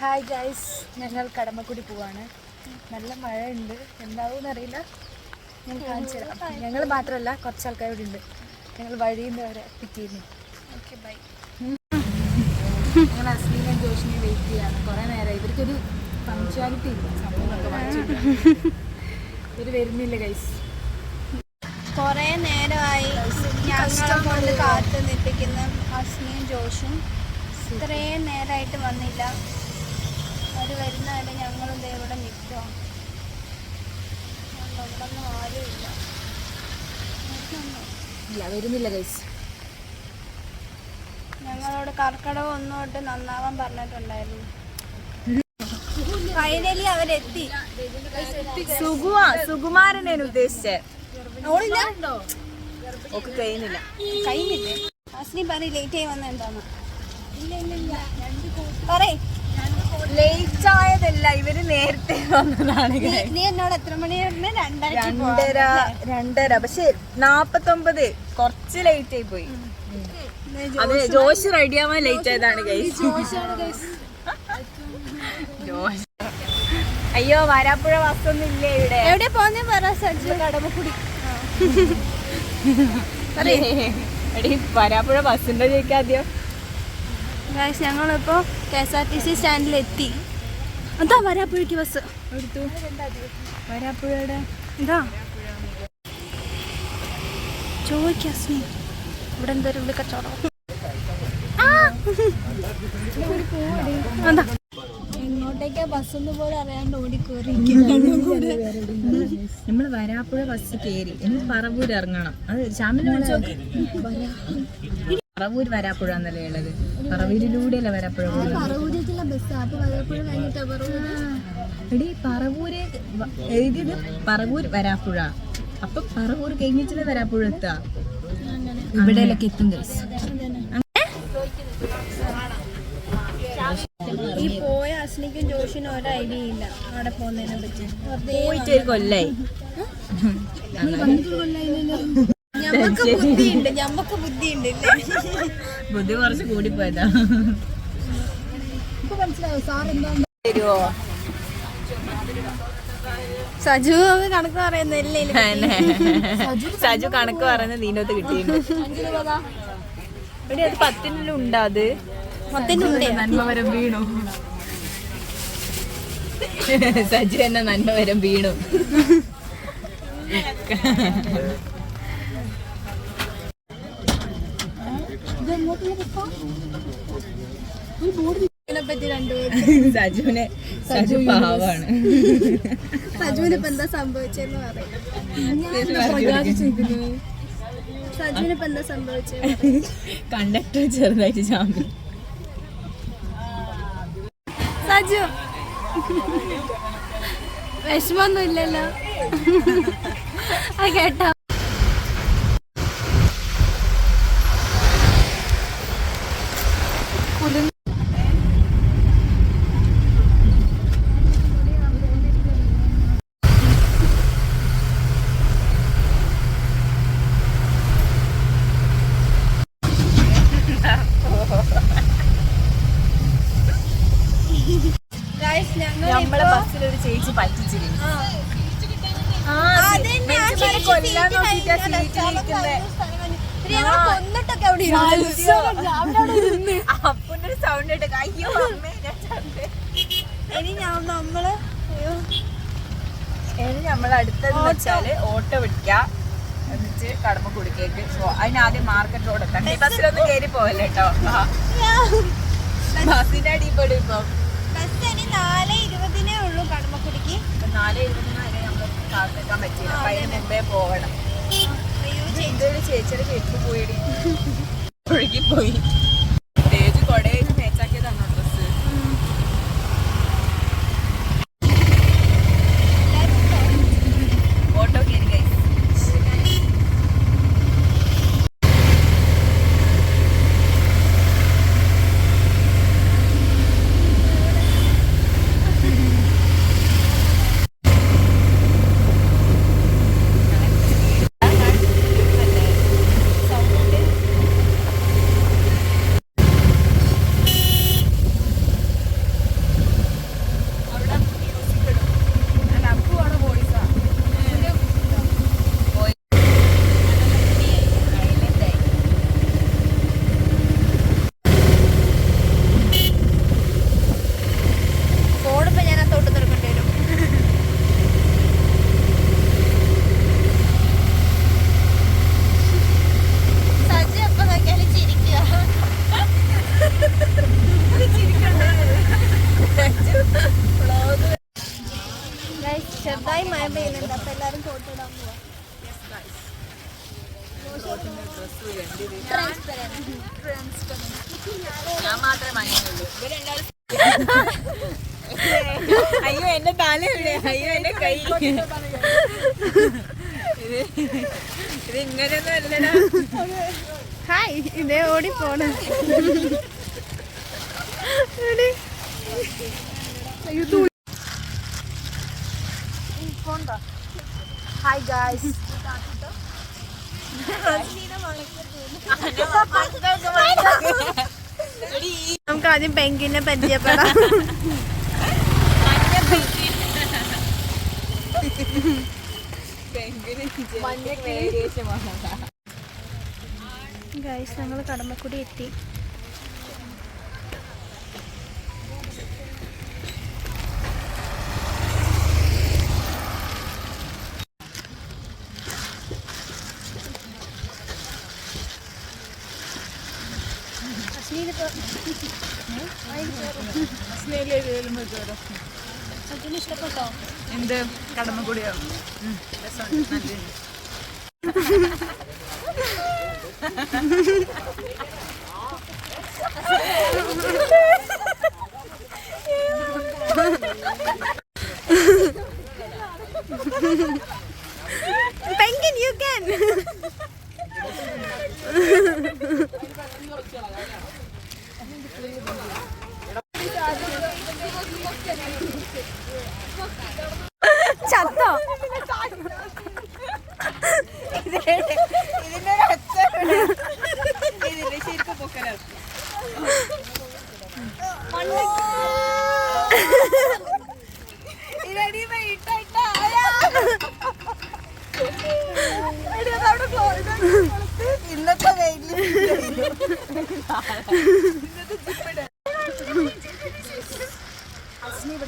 Hi guys ഞങ്ങൾ കടമക്കുടി പോവാണ്. നല്ല മഴയുണ്ട്. എന്താവും അറിയില്ല ഞാൻ കാണിച്ചു തരാം. ഞങ്ങൾ മാത്രമല്ല കുറച്ച് ആൾക്കാർ ഇവിടെ ഉണ്ട്. ഞങ്ങൾ വഴിയിൽ നിന്ന് വരെ പിക്ക് ചെയ്യുന്നു ഓക്കെ ബൈ ഞങ്ങൾ അസ്ലീനും ജോഷിനെ വെയിറ്റ് ചെയ്യാണ്. കുറേ നേരം. ഇവർക്കൊരു പങ്ക്ച്വാലിറ്റി ഇല്ല. സംഭവമൊക്കെ ഇവർ വരുന്നില്ല ഗൈസ് കുറേ നേരമായി ഞങ്ങളെ കൊണ്ട് കാത്തു നിൽപ്പിക്കുന്ന അസ്മിയും ജോഷും ഇത്രയും നേരമായിട്ട് വന്നില്ല. അവർ വരുന്നവരെ ഞങ്ങളും ഇവിടെ നിൽക്കുക നമ്മളൊന്നും ആരുമില്ല ഇല്ല. വരുന്നില്ല ഗൈസ് ഞങ്ങളോട് കർക്കടവ് ഒന്നോട്ട് നന്നാവാൻ പറഞ്ഞിട്ടുണ്ടായിരുന്നു. ഫൈനലി അവരെത്തി. സുഗുവാ സുകുമാരനാണ് ഉദ്ദേശിച്ചത് ഒക്കെ കഴിയുന്നില്ല കഴിഞ്ഞില്ലേ. അസ്ലി പറ ലേറ്റ് ആയി വന്ന എന്താന്ന് ഇല്ല ഇല്ല ഇല്ല. പറയ്. ലേറ്റ് ആയതല്ല ഇവർ നേരത്തെ വന്നതാണ്. നീ എന്നോട് എത്ര മണിയായിരുന്നു? രണ്ടര രണ്ടര. പക്ഷെ നാപ്പത്തൊമ്പത് കുറച്ച് ലേറ്റ് ആയി പോയി. അത് ജോഷ് റെഡി ആവാൻ ലേറ്റ് ആയതാണ് ജോഷ് അയ്യോ വരാപ്പുഴ ബസ്സൊന്നും ഇല്ലേ ഇവിടെ? എവിടെ പോന്നേ പറ സജ്ജു കടമക്കുടി. എടി വരാപ്പുഴ ബസ്സിന്റെ ചോദിക്കാദ്യം ഗായ്സ് ഞങ്ങളിപ്പോ K S R T C സ്റ്റാൻഡിൽ എത്തി എന്താ വരാപ്പുഴയ്ക്ക് ബസ് എടുത്തു വരാപ്പുഴയുടെ എന്താ? ചോദിക്കാസ്മി ഇവിടെ എന്തൊരു ഉള്ളി കച്ചവടം എന്താ? എങ്ങോട്ടേക്കാ ബസ് എന്ന് പോലും അറിയാണ്ട് ഓടിക്കേറി നമ്മൾ വരാപ്പുഴ ബസ് കയറി എന്നിട്ട് പറവൂർ ഇറങ്ങണം. അത് ശ്യാമിനെ പറവൂർ വരാപ്പുഴ എന്നല്ലേ ഉള്ളത്? പറവൂരിലൂടെയല്ലേ വരാപ്പുഴ പറവൂര്? എടി പറവൂര് എഴുതിയത് പറവൂർ വരാപ്പുഴ. അപ്പൊ പറവൂർ കഴിഞ്ഞിട്ട് വരാപ്പുഴ എത്താ? ഇവിടെയൊക്കെ എത്തും ഈ പോയ അസ്നിക്കും ജോഷിനും ഒരു ഐഡിയ ഇല്ല. അവിടെ പോകുന്നതിനെ പറ്റി. പോയിട്ട് ഒരു കൊല്ലായി. ബുദ്ധി കുറച്ച് കൂടി തരുവോ? സജു കണക്ക് പറയുന്നില്ലേ സജു കണക്ക് പറയുന്ന നീനോത്ത് കിട്ടിയിട്ടുണ്ട്. ഇവിടെ അത് പത്തിനും ഉണ്ടാ അത് വീണു. സജു എന്നെ നന്മവരം വീണു. സജുവിനെ സജു പാവാണ്. സജുവിന് ഇപ്പൊ എന്താ സംഭവിച്ചെന്ന് പറയും. സജുവിന് ഇപ്പൊ എന്താ സംഭവിച്ചത് കണ്ടക്ടർ ചെറുതായിട്ട് ചാമ്പി സജു. വിഷമൊന്നും ഇല്ലല്ലോ ആ കേട്ടോ. അപ്പന്റെ ഒരു സൗണ്ട് കേട്ട്. അയ്യോ അമ്മേ ഞാൻ. ഇനി ഞാൻ നമ്മൾ ഇനി നമ്മൾ അടുത്തത് വെച്ചാൽ ഓട്ടോ പിടിക്കാം എന്നിട്ട് കടമ കുടിക്കേക്ക് പോ. അതിനാദ്യം മാർക്കറ്റ് റോഡ് എത്തണം. ബസ്സിലൊന്നും കയറി പോവല്ലേ കേട്ടോ ബസ്സിന്റെ അടിപൊളി ഇപ്പൊ. ബസ് ഇനി നാല് ഇരുപതിനേ ഉള്ളൂ കടമക്കുടിക്ക് നാല് ഇരുപതിന് വരെ നമ്മൾ കാത്തിക്കാൻ പറ്റില്ല അപ്പൊ അതിന് മുമ്പേ പോവണം. ചേച്ചിയുടെ ചേച്ചി പോയി ഒഴുകി പോയി തേജ് ഇത് ഇങ്ങനെയൊന്നും അല്ലടാ ഹായ് ഇതേ ഓടി പോണ ഹായ് ഗായ്സ് നമുക്ക് ആദ്യം പെങ്കിനെ പരിചയപ്പെടാം. ഗൈസ് ഞങ്ങൾ കടമക്കുടി എത്തി. ഇഷ്ടപ്പെട്ടോ? എന്ത്? കടമക്കുടിയോ? രസമുണ്ട് നല്ല പെങ്കിൻ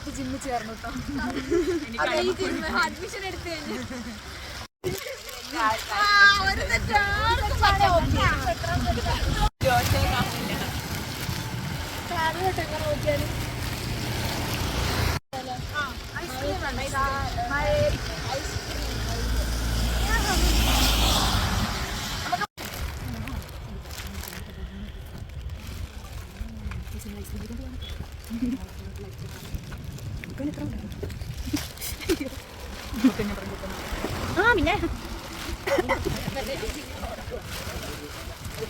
അസ്നി ഇവിടുത്തെ ജിമ്മിൽ ചേർന്നു അഡ്മിഷൻ എടുത്തു ആ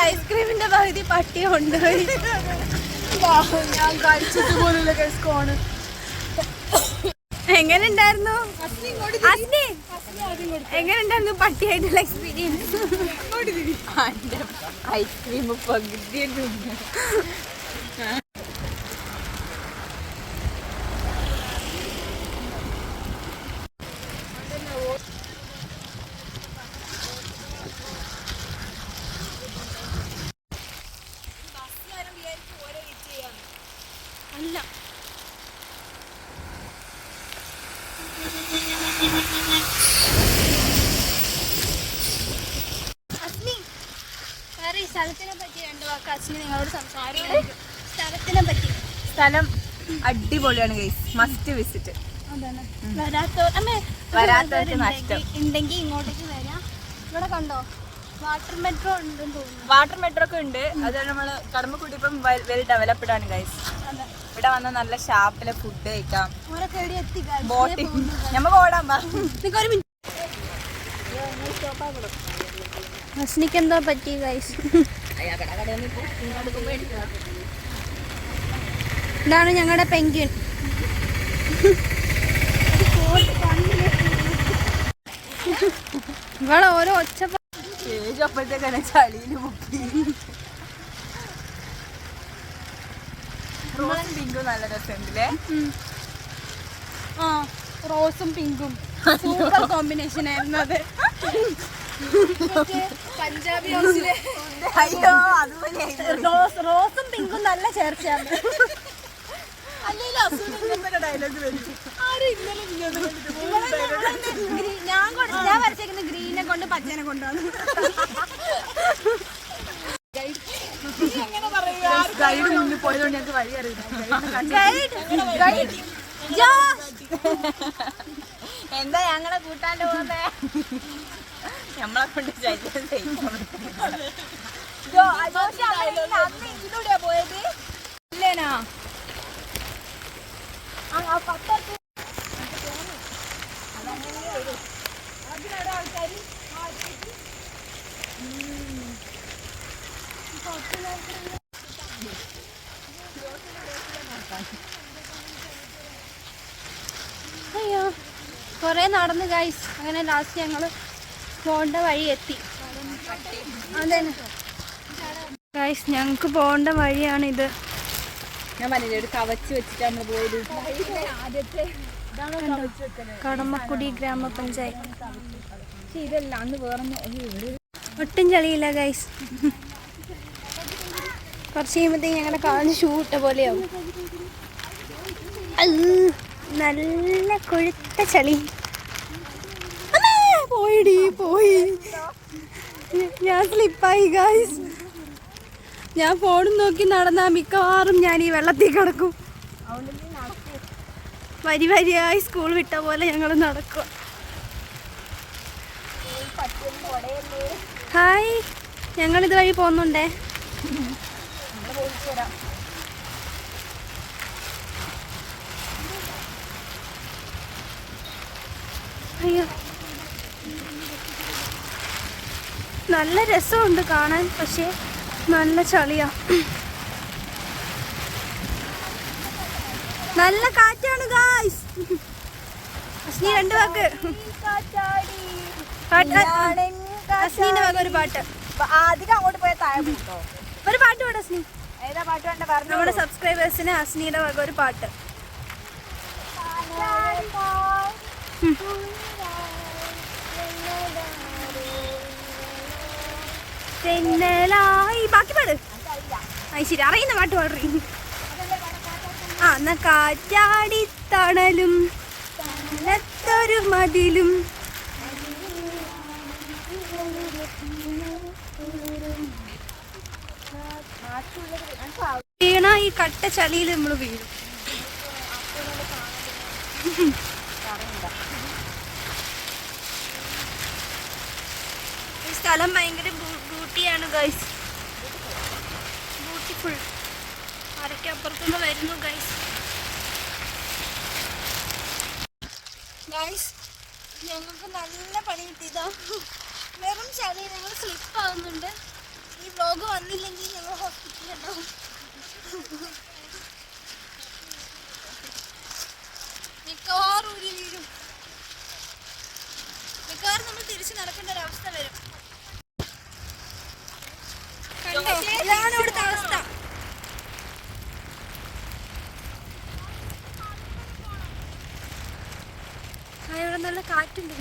ഐസ്ക്രീമിന്റെ പകുതി പട്ടി കൊണ്ടുപോയി ഞാൻ കഴിച്ചിട്ട് പോലുള്ള കോണ് എങ്ങനെ ഉണ്ടായിരുന്നു അസ്നി എങ്ങനെ ഉണ്ടായിരുന്നു പട്ടിയായിട്ടുള്ള എക്സ്പീരിയൻസ് ഐസ്ക്രീം പകുതി അല്ല അസ്നി വേറെ ഈ സ്ഥലത്തിനെ പറ്റി രണ്ട് വാക്ക് അസ്നി നിങ്ങളോട് സംസാരിക്കണം സ്ഥലത്തിനെ പറ്റി സ്ഥലം അടിപൊളിയാണ് ഗൈസ് മസ്റ്റ് വിസിറ്റ് വരാത്തവർക്ക് ഉണ്ടെങ്കിൽ- ഉണ്ടെങ്കിൽ ഇങ്ങോട്ടേക്ക് വരാം. ഇവിടെ കണ്ടോ? വാട്ടർ മെട്രോ ഉണ്ടെന്ന് തോന്നുന്നു. വാട്ടർ മെട്രോ ഒക്കെ ഉണ്ട്. അത് നമ്മൾ കടമ്പക്കുടി ഇപ്പം വെൽ ഡെവലപ്ഡ് ആണ് ഗൈസ് ഇവിടെ വന്ന നല്ല ഷാപ്പിലെ ഫുഡ് കഴിക്കാം. ഞമ്മ. ബോട്ടിംഗ് നമുക്ക് ഓടാൻ ഹസ്നിക്ക് എന്തോ പറ്റി ഗൈസ് ഇതാണ് ഞങ്ങളുടെ പെൻഗ്വിൻ ഇവിടെ ഓരോ ഒച്ച സ്റ്റേജ് അപ്പോഴത്തേക്കാണ് ചളിയിൽ മുക്കി. റോസും പിങ്കും നല്ല രസമുണ്ടല്ലേ? ആ റോസും പിങ്കും. സൂപ്പർ കോമ്പിനേഷൻ ആയിരുന്നു അത്. പഞ്ചാബി ഹൗസിലെ റോസും പിങ്കും നല്ല ചേർച്ചയാണ്. ഡയലോഗ് വരും. ഞാൻ ഞാൻ വരച്ചേക്കുന്ന ഗ്രീനെ കൊണ്ട് പച്ചനെ കൊണ്ടാണ് ഗൈഡ് മുന്നിൽ പോയതുകൊണ്ട് ഞങ്ങൾക്ക് വഴി അറിയില്ല. എന്താ ഞങ്ങളെ കൂട്ടാണ്ട് പോകുന്നേ നമ്മളെ കൊണ്ട് ഇതിലൂടെയാ പോയത്? ഇല്ലേനാ? അയ്യോ കൊറേ നടന്ന് ഗൈസ് അങ്ങനെ ലാസ്റ്റ് ഞങ്ങൾ പോണ്ട വഴി എത്തി. അതെ ഗൈസ് ഞങ്ങക്ക് പോണ്ട വഴിയാണിത്. ഞാൻ പറഞ്ഞില്ല ഒരു കവച്ച് വെച്ചിട്ട് നമ്മൾ പോയത്. കടമക്കുടി ഗ്രാമപഞ്ചായത്ത്. പക്ഷെ ഇതല്ല അന്ന് വേറെ ഒട്ടും ചളിയില്ല ഗൈസ് കുറച്ച് കഴിയുമ്പോഴത്തേക്ക് ഞങ്ങളുടെ കാഞ്ഞ് ഷൂട്ട പോലെയാവും. നല്ല കൊഴുത്ത ചളി. പോയിടി പോയി. ഞാൻ സ്ലിപ്പായി ഗൈസ് ഞാൻ ഫോണും നോക്കി നടന്നാ മിക്കവാറും ഞാൻ ഈ വെള്ളത്തിൽ കിടക്കും. വരി വരിയായി സ്കൂൾ വിട്ട പോലെ ഞങ്ങൾ നടക്കും. ഹായ് ഞങ്ങൾ ഇത് വഴി പോകുന്നുണ്ടേ? അയ്യോ. നല്ല രസമുണ്ട് കാണാൻ പക്ഷേ നല്ല ചളിയാ. നല്ല കാറ്റാണ് ഗായ്സ് അസ്നി രണ്ട് വാക്ക്. അശ്നീന്റെ വാക്ക് വക ഒരു പാട്ട്. അധികം അങ്ങോട്ട് പോയ താഴെ ഒരു പാട്ട് പാട് അശ്നി. ഏതാ പാട്ട് വേണ്ട? പറഞ്ഞു നമ്മുടെ സബ്സ്ക്രൈബേഴ്സിന് അശ്നീന്റെ വക ഒരു പാട്ട്. തെന്നലായി. ബാക്കി പാട്. അത് ശരി അറിയുന്ന പാട്ട് പാടി. ആ എന്നാ കാറ്റാടി തണലും തണലത്തൊരു മതിലും. വീണ ഈ കട്ട ചളിയിൽ നമ്മൾ വീഴും ഈ സ്ഥലം ഭയങ്കര ബ്യൂട്ടിയാണ് ഗൈസ് ബ്യൂട്ടിഫുൾ ആരൊക്കെ വരുന്നു ഗൈസ് ഗൈസ് ഞങ്ങൾക്ക് നല്ല പണി കിട്ടിയതാ. വെറും ചളി ഞങ്ങൾ സ്ലിപ്പ് ആവുന്നുണ്ട്. ഈ വ്ലോഗ് വന്നില്ലെങ്കിൽ ഞങ്ങൾ ഹോസ്പിറ്റലിൽ ഉണ്ടാവും മിക്കവാറും ഒരു വീഴും. മിക്കവാറും നമ്മൾ തിരിച്ചു നടക്കേണ്ട ഒരവസ്ഥ വരും. കണ്ടോ? ഇതാണ് ഇവിടുത്തെ അവസ്ഥ. ആ, ഇവിടെ നല്ല കാറ്റുണ്ട്.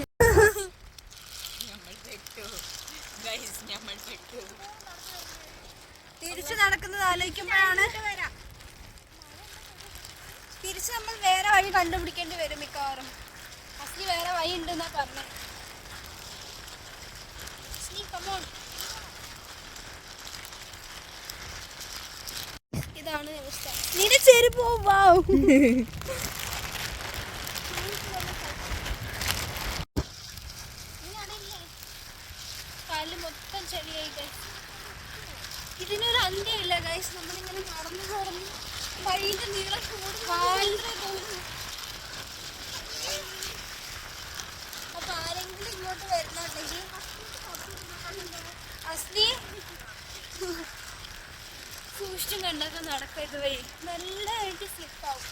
തിരിച്ചു നടക്കുന്നത് ആലോചിക്കുമ്പോഴാണ് തിരിച്ചു നമ്മൾ വേറെ വഴി കണ്ടുപിടിക്കേണ്ടി വരും മിക്കവാറും. അസ്ലി വേറെ വഴി ഉണ്ടെന്നാ പറഞ്ഞേ അസ്ലി, come on. ഇതാണ് അവസ്ഥ നിന്റെ ചെരുപ്പ് മൊത്തം ചെളിയായി ഇതിനൊരു അന്ത്യമില്ല ഗൈസ് നമ്മളിങ്ങനെ നടന്നു നടന്ന് വഴിയുടെ നീളം കൂടുന്നു അപ്പൊ ആരെങ്കിലും ഇങ്ങോട്ട് വരുന്നുണ്ടെങ്കിൽ അസ്ലി സൂക്ഷിച്ചും കണ്ടൊക്കെ നടക്കരുത് വൈ നല്ലതായിട്ട് സ്ലിപ്പാവും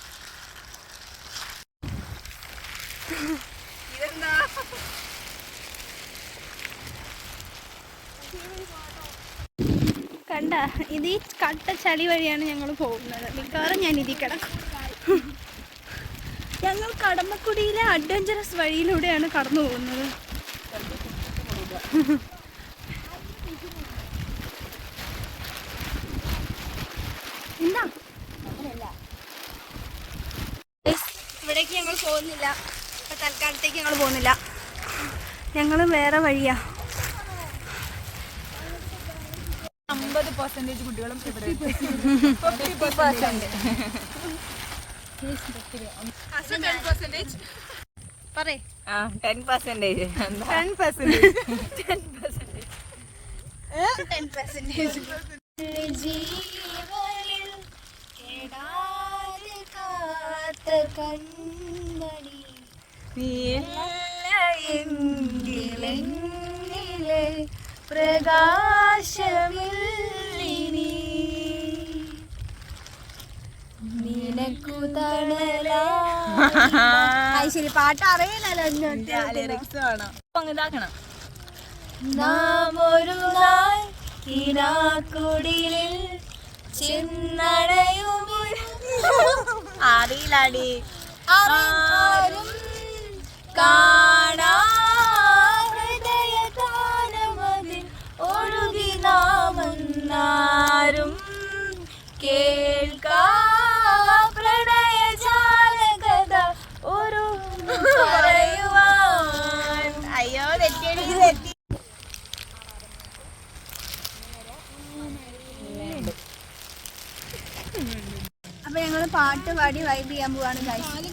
ഇതെന്താ? കണ്ട ഇത് ഈ കട്ട ചളി വഴിയാണ് ഞങ്ങൾ പോകുന്നത്. മിക്കവാറും ഞാൻ ഇതിൽ കിടക്കും. ഞങ്ങൾ കടമക്കുടിയിലെ അഡ്വഞ്ചറസ് വഴിയിലൂടെയാണ് കടന്നു പോകുന്നത് എന്താ ഇവിടേക്ക് ഞങ്ങൾ പോകുന്നില്ല. ഇപ്പം തൽക്കാലത്തേക്ക് ഞങ്ങൾ പോകുന്നില്ല. ഞങ്ങൾ വേറെ വഴിയാ. അമ്പത് പെർസെന്റേജ് കുട്ടികളും ഇവിടെ പറയേ. ആ ടെൻ പെർസെന്റേജ് എന്താ? Ten percentage ten percentage ten percentage ജീവനിൽ കെടാതെ കാത്ത കൺമണി നീലയെങ്കിലെന്നിലെ പ്രകാശമില്ലിനി. നിനക്കു തണലായി ശരി പാട്ട് അറിയില്ലല്ലോ ലിറിക്സ് വേണം. ഇതാക്കണം. നാം ഒരു നാൾ കിനാക്കുടിലിൽ ചെന്നടയുമോ അറിയില്ലാടി. ആരും കാണാ. ഹൃദയഗാനമതിൽ ഒഴുകി നാമെന്നാരും കേൾക്കാ. പ്രണയജാലകഥ ഒരു പറയുവാൻ. അയ്യോ തെറ്റിയടി തെറ്റി. അപ്പൊ ഞങ്ങൾ പാട്ട് പാടി വൈബ് ചെയ്യാൻ പോവാണ് guys.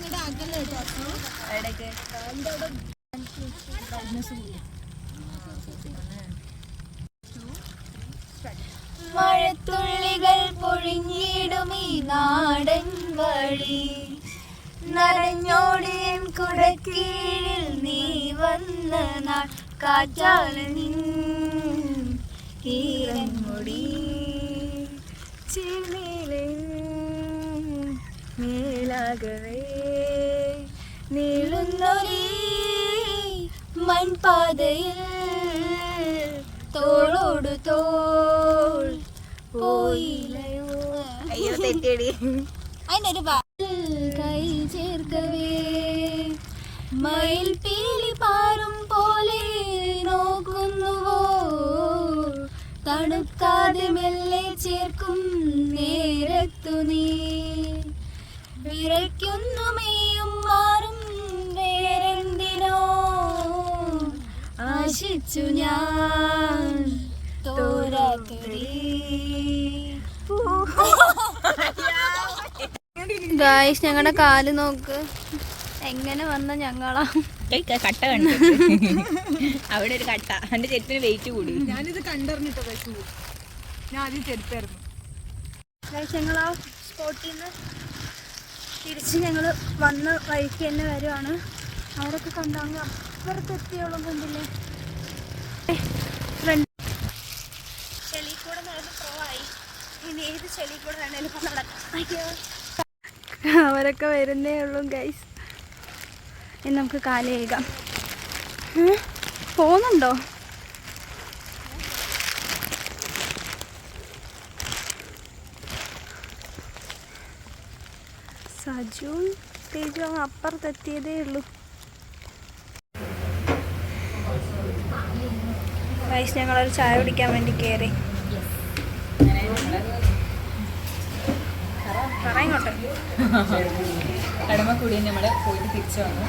മഴത്തുള്ളികൾ പൊഴിഞ്ഞിടും ഈ നാടൻ വഴി. നനഞ്ഞോടിയൻ കുടക്കീഴിൽ നീ വന്ന നാൾ കാറ്റാല നിൻ ഈറൻമുടി ചിന്നിലെ മേലാകവേ. നീളുന്നൊരീ മൺപാതയിൽ തോളോട് തോൾ പോയില്ലയോ അയ്യോ തെറ്റിയടി. അതിനൊരു കൈ ചേർക്കവേ. മയിൽ പീലി പാറും പോലെ നോക്കുന്നുവോ. തണുക്കാതെ മെല്ലെ ചേർക്കും നേരത്തു നീ. വിറയ്ക്കുന്നു മെയ്യും മാറും ആശിച്ചു ഞാൻ ഗായ്സ് ഞങ്ങളുടെ കാൽ നോക്ക്. എങ്ങനെ വന്ന ഞങ്ങളാ? കട്ട കണ്ടു. അവിടെ ഒരു കട്ട. എന്റെ ചെരുപ്പിന് വെയിറ്റ് കൂടി. ഞാനിത് കണ്ടറിഞ്ഞിട്ടോ ഷൂ ഞാൻ ആദ്യം ചെരുപ്പായിരുന്നു ഞങ്ങൾ ആ സ്പോട്ടിൽ നിന്ന് തിരിച്ച് ഞങ്ങൾ വന്ന വഴിക്ക് തന്നെ വരുവാണ്. അവരൊക്കെ കണ്ടാങ്ങ അപ്പുറത്തെത്തിയോളം കണ്ടില്ലേ? ഫ്രണ്ട് ഇനി അവരൊക്കെ വരുന്നേ ഉള്ളൂ ഗൈസ് ഇനി നമുക്ക് കാലേകാം പോകുന്നുണ്ടോ? സജുവും തേജുവും അപ്പുറത്തെത്തിയതേ ഉള്ളൂ. വൈസ് ഞങ്ങളൊരു ചായ കുടിക്കാൻ വേണ്ടി കയറി പറ ഇങ്ങോട്ട്. കടമക്കുടി നമ്മൾ പോയിട്ട് തിരിച്ചു വന്നു.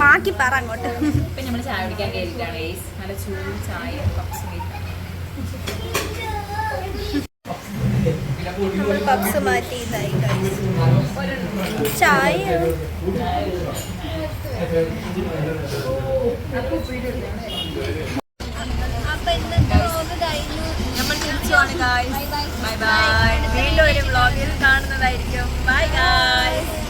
ബാക്കി പറ അങ്ങോട്ട്. ഇപ്പൊ നമ്മൾ ചായ കുടിക്കാൻ കയറിയിട്ടാണ് നല്ല ചൂട് ചായ പപ്സ് നമ്മൾ പപ്സ് മാറ്റി ഇതായി. ചായ. വീണ്ടും ഒരു കാണുന്നതായിരിക്കും. Bye guys